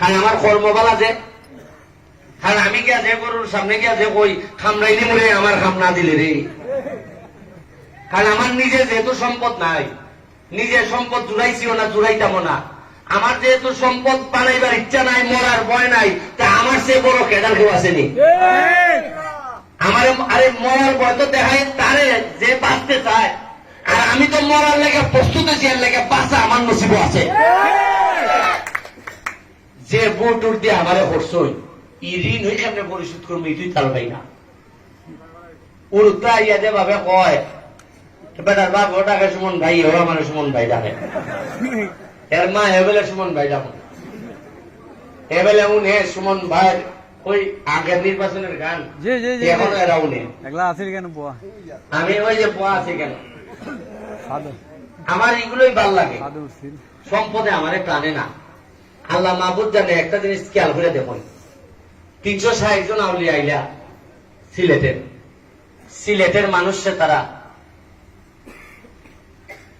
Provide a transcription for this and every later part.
কারণ আমার কর্মবালা যে। কারণ আমি গিয়া যে গরুর সামনে গিয়া যে কই খামড়াইলি মরে আমার খাম না দিলে রে। কারণ আমার নিজে যেহেতু সম্পদ নাই, নিজে সম্পদ জুড়াইছিও না, জুড়াইতামও না। আমার যেহেতু সম্পদ বানাইবার ইচ্ছা নাই, মরার ভয় নাই, তা আমার সে বড় কেদার কেউ আসেনি আমার আরে মরার ভয় তো দেখায় তারে যে বাঁচতে চায়। আর আমি তো মরার লেগে প্রস্তুত আছি এর লেগে বাঁচা আমার নসিব আছে। যে বুট উঠ দিয়ে আমারে হরছই ই ঋণ হয়ে কেমনে পরিশোধ করব তুই তাল পাই না। উড়তা ইয়া যে ভাবে কয় বেটার বাপ ও ডাকে সুমন ভাই ও আমার সুমন ভাই ডাকে। এর মা এবেলে সুমন ভাই ডাকুন। এবেলে উনি সুমন ভাই ওই আগের নির্বাচনের গান। এখন এরা উনি। আছে কেন পোয়া আমি ওই যে পোয়া আছি কেন? আমার এগুলোই ভালো লাগে। সম্পদে আমারে টানে না। আল্লাহ মাহবুদ জানে একটা জিনিস খেয়াল করে দেখুন। তিনশো ষাট জন আউলি আইলা সিলেটের। সিলেটের মানুষে তারা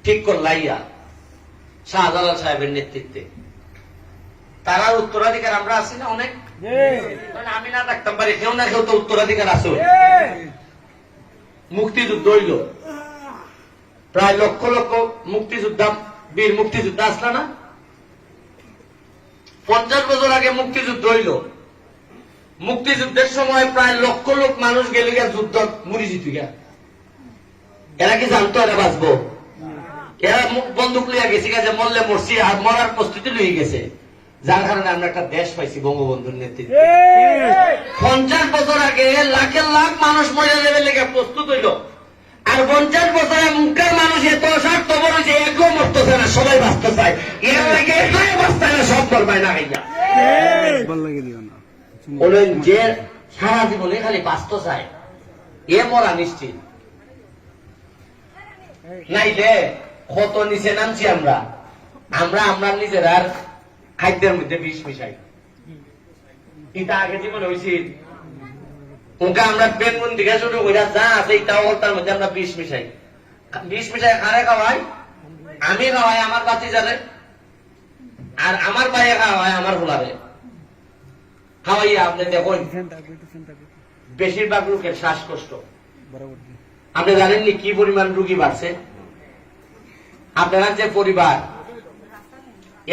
ঠিক করলাইয়া শাহজালাল সাহেবের নেতৃত্বে। তারা উত্তরাধিকার আমরা আছি না অনেক? মানে আমি না থাকতাম পারি কেউ না কেউ তো উত্তরাধিকার আছে মুক্তিযুদ্ধ হইল। প্রায় লক্ষ লক্ষ মুক্তিযোদ্ধা বীর মুক্তিযোদ্ধা আসলা না? পঞ্চাশ বছর আগে মুক্তিযুদ্ধ হইল। মুক্তিযুদ্ধের সময় প্রায় লক্ষ লোক মানুষ গেলে গিয়া যুদ্ধ মরি জিত গিয়া এরা কি জানতো এরা বাঁচবো? এরা মুখ- বন্দুক লইয়া গেছে গেছে মরলে মরছি, আর মরার প্রস্তুতি লইয়া গেছে। যার কারণে আমরা একটা দেশ পাইছি বঙ্গবন্ধুর নেতৃত্বে। পঞ্চাশ বছর আগে লাখের লাখ মানুষ মরে যাবে লেগে প্রস্তুত হইল। আর পঞ্চাশ বছরে মুখের মানুষ এত স্বার্থ বড় যে একও মরতেছে না, সবাই বাঁচতে চায়। এর লেগে কত নিচে নামছি আমরা? আমরা আমরা খাদ্যের মধ্যে বিষ মিশাই। এটা আগে জীবনে হয়েছিল ওকে আমরা বেগুন দিকে শুরু করে যা আছে তার মধ্যে আমরা বিষ মিশাই। বিষ মিশাই কারে খাওয়াই? আমি খাওয়াই আমার বাতি যাবে আর আমার বাইরে খাওয়াই আমার ভোলারে খাওয়াইয়া আপনি দেখুন, বেশিরভাগ লোকের শ্বাসকষ্ট। আপনি জানেননি কি পরিমাণ রুগী বাড়ছে? আপনারা যে পরিবার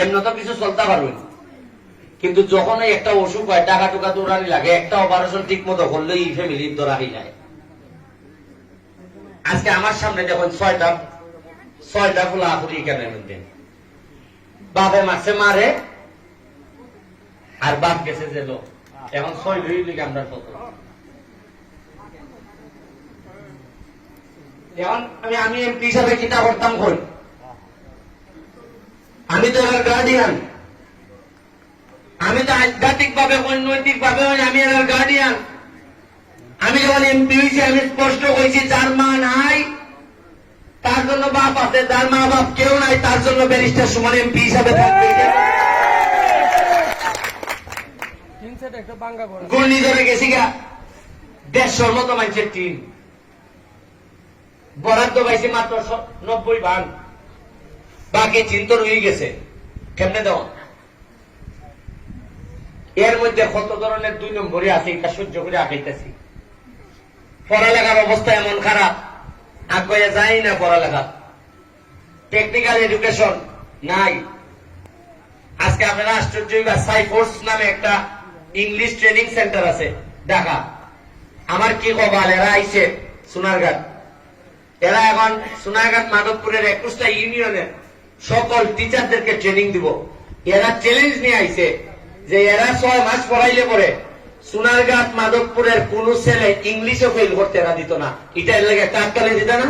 এমন তো কিছু চলতে পারবেন কিন্তু যখন একটা অসুখ হয়, টাকা টুকা দৌড়ানি লাগে, একটা অপারেশন ঠিক মতো করলে এই ফ্যামিলির দৌড়ানি যায়। আজকে আমার সামনে দেখুন, ছয়টা ছয়টা ফুলা ফুলি কেন মধ্যে। বাপে মারছে, মারে। আর বাপ গেছে যে লোক। এখন ছয় দুই লিগে আমরা কত? এখন আমি আমি এমপি হিসাবে চিন্তা করতাম কই? আমি তো এর গার্ডিয়ান আমি তো আধ্যাত্মিক ভাবে নৈতিক ভাবে আমি এর গার্ডিয়ান আমি যখন এমপি হয়েছি, আমি স্পষ্ট করেছি যার মা নাই জন্য বাপ আছে যার মা বাপ কেউ নাই তার জন্য ব্যারিস্টার সমান এমপি হিসাবে থাকবে। ধরে গেছি গা। দেড়শোর মতো মানুষের টিম বরাদ্দ পাইছি মাত্র নব্বই ভাগ। বাকি চিন্ত রয়ে গেছে। কেমনে দেওয়া এর মধ্যে কত ধরনের দুই নম্বরে আছে এটা সহ্য করে আঁকাইতেছি পড়ালেখার অবস্থা এমন খারাপ। আগে যাই না পড়ালেখা? টেকনিক্যাল এডুকেশন নাই। আজকে আপনারা আশ্চর্য সাইফোর্স নামে একটা ইংলিশ ট্রেনিং সেন্টার আছে, ঢাকা। আমার কি কবাল এরা আইছে সোনারঘাট। এরা এখন সোনারঘাট মাধবপুরের একুশটা ইউনিয়নের সকল টিচারদেরকে ট্রেনিং দিব। এরা চ্যালেঞ্জ নিয়ে আইছে যে এরা ছয় মাস পড়াইলে পরে সোনারঘাট মাধবপুরের কোন ছেলে ইংলিশে ফেল করতে না দিত না। এটা এর লাগে কাকতালে দিত না?